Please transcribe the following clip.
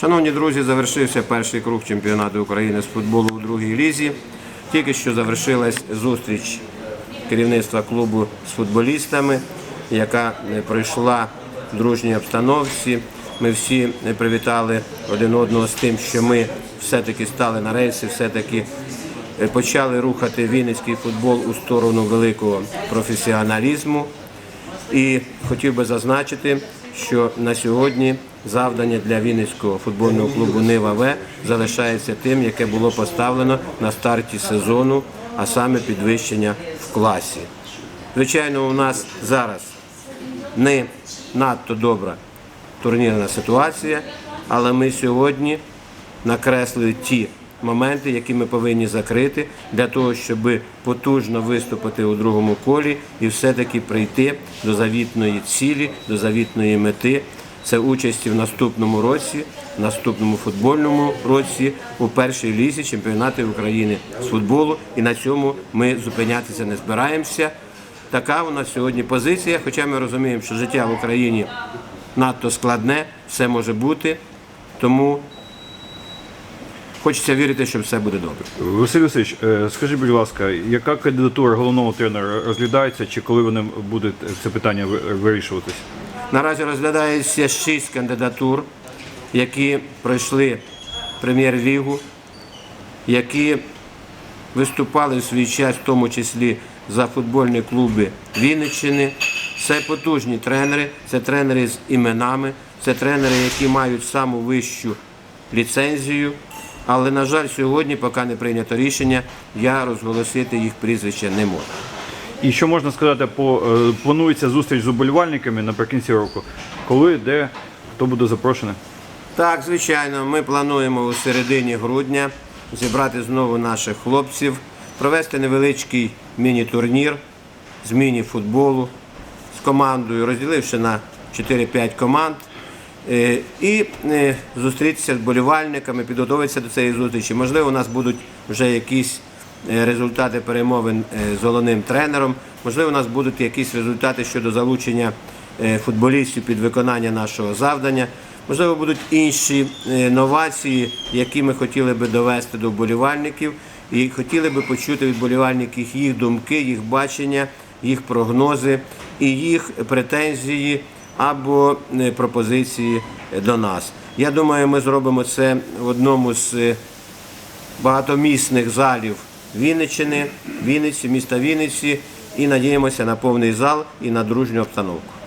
Шановні друзі, завершився перший круг чемпіонату України з футболу у другій лізі. Тільки що завершилась зустріч керівництва клубу з футболістами, яка е, пройшла в дружній обстановці. Ми всі е, привітали один одного з тим, що ми все-таки стали на рейси, все-таки е, почали рухати вінницький футбол у сторону великого професіоналізму. І хотів би зазначити, що на сьогодні завдання для Вінницького футбольного клубу Нива В залишається тим, яке було поставлено на старті сезону, а саме підвищення в класі. Звичайно, у нас зараз не надто добра турнірна ситуація, але ми сьогодні накреслили ті моменти, які ми повинні закрити для того, щоб потужно виступити у другому колі і все-таки прийти до завітної цілі, до завітної мети. Це участі в наступному році, в наступному футбольному році у першій лізі чемпіонату України з футболу. І на цьому ми зупинятися не збираємося. Така у нас сьогодні позиція, хоча ми розуміємо, що життя в Україні надто складне, все може бути. Тому хочеться вірити, що все буде добре. Василь Васильович, е, скажіть, будь ласка, яка кандидатура головного тренера розглядається, чи коли вони буде це питання ви- вирішуватись? Наразі розглядається шість кандидатур, які пройшли прем'єр-лігу, які виступали в свій час, в тому числі за футбольні клуби Вінниччини. Це потужні тренери, це тренери з іменами, це тренери, які мають саму вищу ліцензію. Але, на жаль, сьогодні, поки не прийнято рішення, я розголосити їх прізвища не можу. І що можна сказати, по е, планується зустріч з уболівальниками наприкінці року. Коли, де, хто буде запрошений? Так, звичайно, ми плануємо у середині грудня зібрати знову наших хлопців, провести невеличкий міні-турнір з міні-футболу з командою, розділивши на 4-5 команд. Е, І е, зустрітися з болівальниками, підготуватися до цієї зустрічі. Можливо, у нас будуть вже якісь е, результати перемовин з головним тренером. Можливо, у нас будуть якісь результати щодо залучення футболістів під виконання нашого завдання. Можливо, будуть інші новації, які ми хотіли би довести до вболівальників, і хотіли би почути від вболівальників їх думки, їх бачення, їх прогнози і їх претензії або е, пропозиції до нас. Я думаю, ми зробимо це в одному з е, багатомісних залів Вінниччини, Вінниці, міста Вінниці і надіємося на повний зал і на дружню обстановку.